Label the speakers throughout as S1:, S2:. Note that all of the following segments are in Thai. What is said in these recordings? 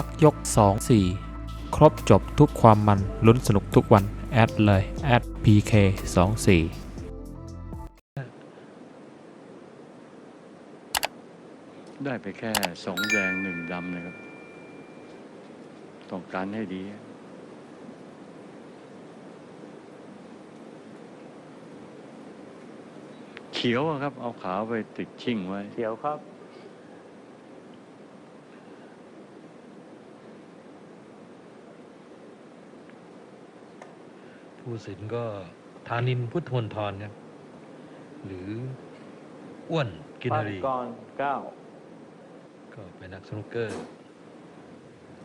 S1: พักยก 2 4 ครบจบทุกความมันลุ้นสนุกทุกวัน แอดเลยแอด PK 2 4
S2: ได้ไปแค่สองแดงหนึ่งดำนะครับ ต้องการให้ดี เขียวอะครับ เอาขาวไปติดชิ่งไว้
S3: เขียวครับ
S4: ผู้สินก็ธานินพุทธมนทรครับหรืออ้วนกิน
S3: ปา
S4: นา
S3: ส
S4: รี
S3: กรเก้า
S4: ก็เป็นนักสนุกเกอร์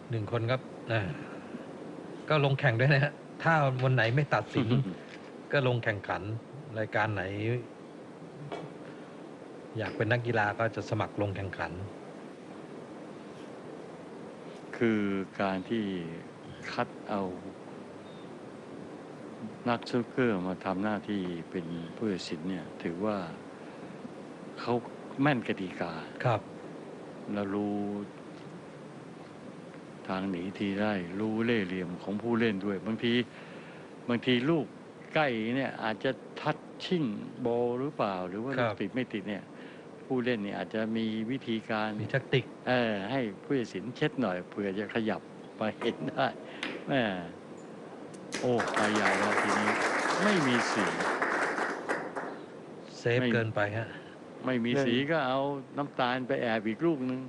S4: หนึ่งคนครับนะก็ลงแข่งด้วยนะฮะถ้าวันไหนไม่ตัดสิน ก็ลงแข่งขัน รายการไหน อยากเป็นนักกีฬาก็จะสมัครลงแข่งขัน
S2: คือการที่คัดเอา นักสนุกเกอร์มาทำหน้าที่เป็นผู้ตัดสินเนี่ย ถือว่าเขาแม่นกติกา
S4: ครับ
S2: เรารู้ทางหนีทีได้ รู้เล่ห์เหลี่ยมของผู้เล่นด้วย บางที บางทีลูกใกล้เนี่ยอาจจะทัดชิ่งบอลหรือเปล่า หรือว่า
S4: ครั
S2: ลู
S4: บ
S2: กติดไม่ติดเนี่ย ผู้เล่นเนี่ยอาจจะมีวิธีการ
S4: มีแทคติก
S2: เออให้ผู้ตัดสินเช็ดหน่อยเผื่อจะขยับไปเห็นได้แม่ โอ้ไปใหญ่แล้วทีนี้ ไม่มีสี
S4: เซฟ
S2: ไม่
S4: เกินไปฮะ
S2: ไม่มีสีก็เอาน้ำตาลไปแอบอีกลูกนึง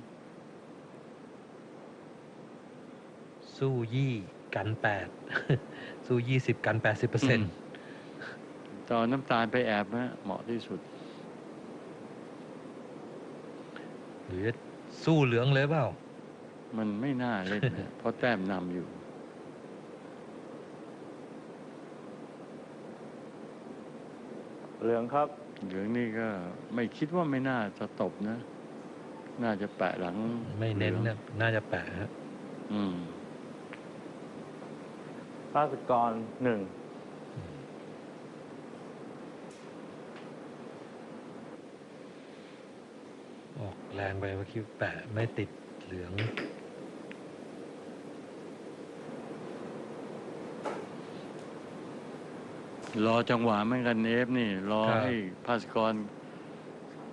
S4: สู้ยี่กันแปดสู้ยี่สิบกันแปดสิบเปอร์เซ็นต์
S2: ตอนน้ำตาลไปแอบนะเหมาะที่สุด
S4: หรือสู้เหลืองเลยเปล่า
S2: มันไม่น่าเล่นนะเพราะแต้มนำอยู่
S3: เหลืองครับ
S2: เหลืองนี่ก็ไม่คิดว่าไม่น่าจะตบนะ น่าจะแปะหลัง
S4: ไม่เน้น
S2: หลื
S4: นะ
S2: อง
S4: น่าจะแปะฮะ
S2: อืม
S3: ปาสกรหนึ่ง
S4: ออกแรงไปเมื่อกี้แปะไม่ติดเหลือง
S2: รอจังหวะเหมือนกันเอฟนี่ รอ
S4: ครับ
S2: ให้ภาสกร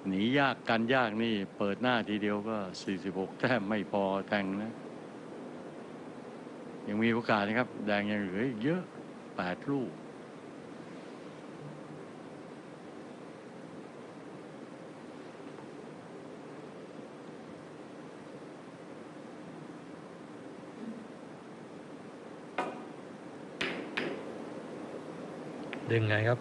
S2: หนียากกันยากนี่ เปิดหน้าทีเดียวก็ 46 แต้มไม่พอแทงนะ ยังมีโอกาสนะครับ แดงยังเหลืออีกเยอะ 8 ลูก
S4: ดึงไงครับ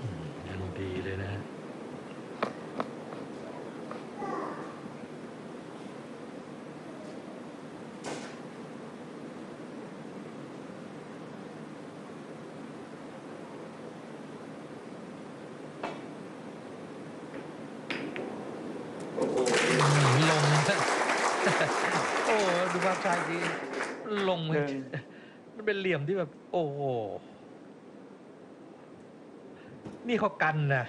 S4: อืมยังดีเลยนะฮะ ลง โอ้ดูภาพชายดีลงเลยมันเป็นเหลี่ยมที่แบบ โอ้โห นี่เขากันนะ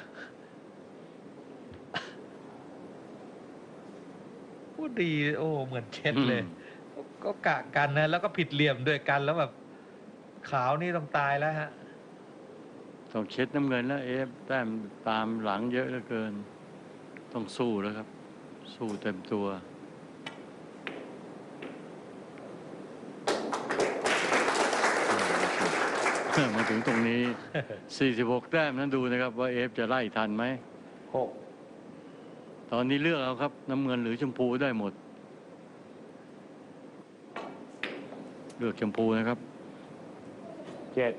S4: พูดดี โอ้เหมือนเช็ดเลย ก็กะกันนะ แล้วก็ผิดเหลี่ยมด้วยกันแล้วแบบ ขาวนี่ต้องตายแล้วฮะ
S2: ต้องเช็ดน้ำเงินแล้ว เอฟแต้มตามหลังเยอะเหลือเกิน ต้องสู้แล้วครับ สู้เต็มตัว มาถึงตรงนี้ 46 แต้มนั้นดูนะครับ ว่าเอฟจะไล่ทันไหม
S3: หก
S2: ตอนนี้เลือกเอาครับ น้ำเงินหรือชมพูได้หมด เลือกชมพูนะครับ
S3: เจ็ด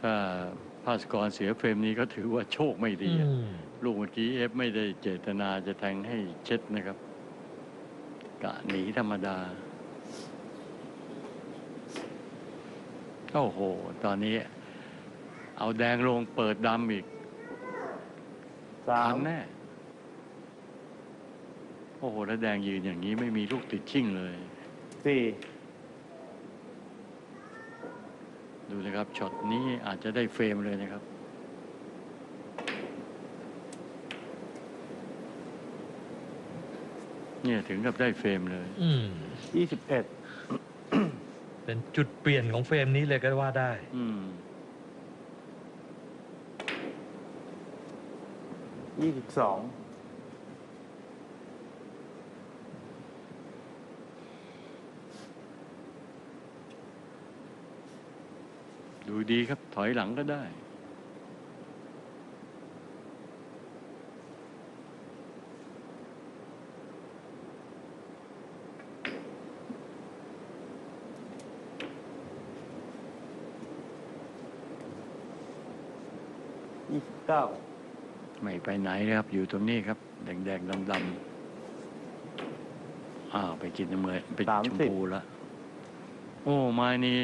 S2: ถ้าภาสกรเสียเฟรมนี้ก็ถือว่าโชคไม่ดีอะ
S4: อืม
S2: ลูกเมื่อกี้เอฟไม่ได้เจตนาจะแทงให้เช็ดนะครับ กะหนีธรรมดาโอ้โห ตอนนี้ เอาแดงลงเปิดดำอีก
S3: สา
S2: ทั
S3: ม
S2: นแน่โอ้โหแล้วแดงยืนอย่างนี้ไม่มีลูกติดชิ่งเลย
S3: สี่
S2: ดูนะครับช็อตนี้อาจจะได้เฟรมเลยนะครับเนี่ยถึงกับได้เฟรมเลย
S4: อืม
S3: ยี่สิบเอ็ด
S4: เป็นจุดเปลี่ยนของเฟรมนี้เลยก็ว่าได้
S2: อืม
S3: ยี่สิบสอง
S2: ดูดีครับ ถอยหลังก็ได้
S3: ยี่สิบเก้า
S2: ไม่ไปไหนนะครับ อยู่ตรงนี้ครับ แดงๆดำๆอ้าวไปกินน้ำเมยเป็นชมพูแล้ว โอ้ไม้นี้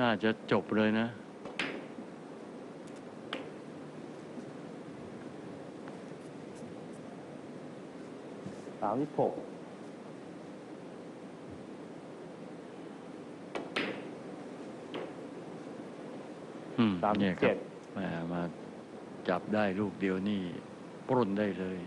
S2: น่าจะจบเลยนะ
S3: สามสิบหก
S2: อืม
S3: สามสิ
S2: เนี่
S3: บ
S2: ยครั
S3: เจ็
S2: บ
S3: ด
S2: แหมมาจับได้ลูกเดียวนี่ปล้นได้เลย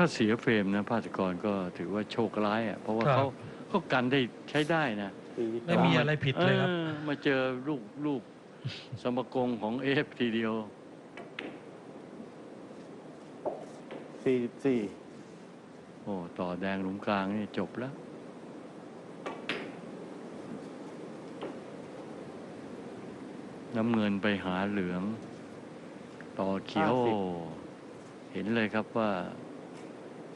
S2: ถ้าเสียเฟรมนะภาสกรก็ถือว่าโชคร้ายอะเพราะว่า
S4: ครับ
S2: เขาเขากันได้ใช้ได้นะ
S3: สี่สิบ
S4: ไม่
S3: สาม
S4: มีอะไรผิดเลยครับ
S2: ออมาเจอลูกลูก สมกงของเอฟทีเดียว
S3: สี่สิบสี่
S2: โอ้ต่อแดงหลุมกลางนี่จบแล้ว น้ำเงินไปหาเหลือง ต่อเขียว เห็นเลยครับว่า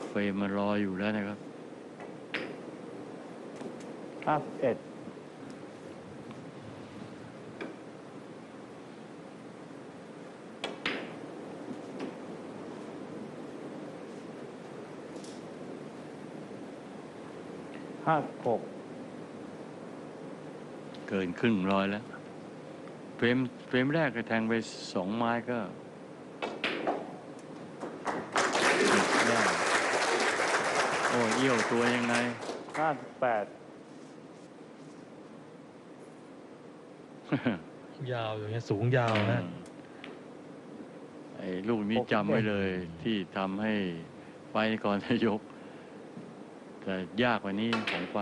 S2: เฟรมมันรออยู่แล้วนะครับ
S3: ห้าสิบเอ็ดห้าสิบหก
S2: เกินครึ่งร้อยแล้ว เฟรมเฟรมแรกก็แทงไปสองไม้ก็ได้ โอ้เอี้ยวตัวยังไง
S3: ห้าสิบแปด
S4: ยาวอย่างเงี้ยสูงยาวนะ
S2: ไอ้ลูกนี้จำไว้เลย ที่ทำให้ไฟก่อนนายก แต่ยากกว่านี้ของไฟ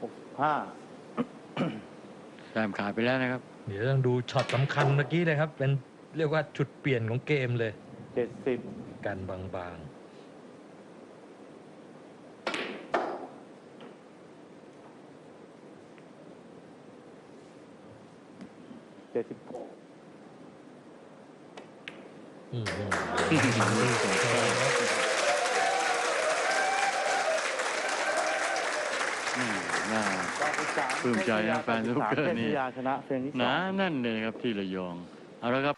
S3: หกสิบห้า
S2: แต้มขาดไปแล้วนะครับ
S4: เดี๋ยวต้องดูช็อตสำคัญเมื่อกี้เลยครับ เป็น เรียกว่าจุดเปลี่ยนของเกมเลย
S3: เจ็ดสิบ
S4: กันบาง
S3: เจ็ดสิบหก
S4: ๆอืมอืม
S2: อืมน่า ปลื้มใจนะแฟนสนุกเกอร์นี่
S3: เทพวิทยาชนะเฟรนที่ส
S2: ห
S3: อ
S2: นางนั่นเลยครับที่ระยอง เอาละครับ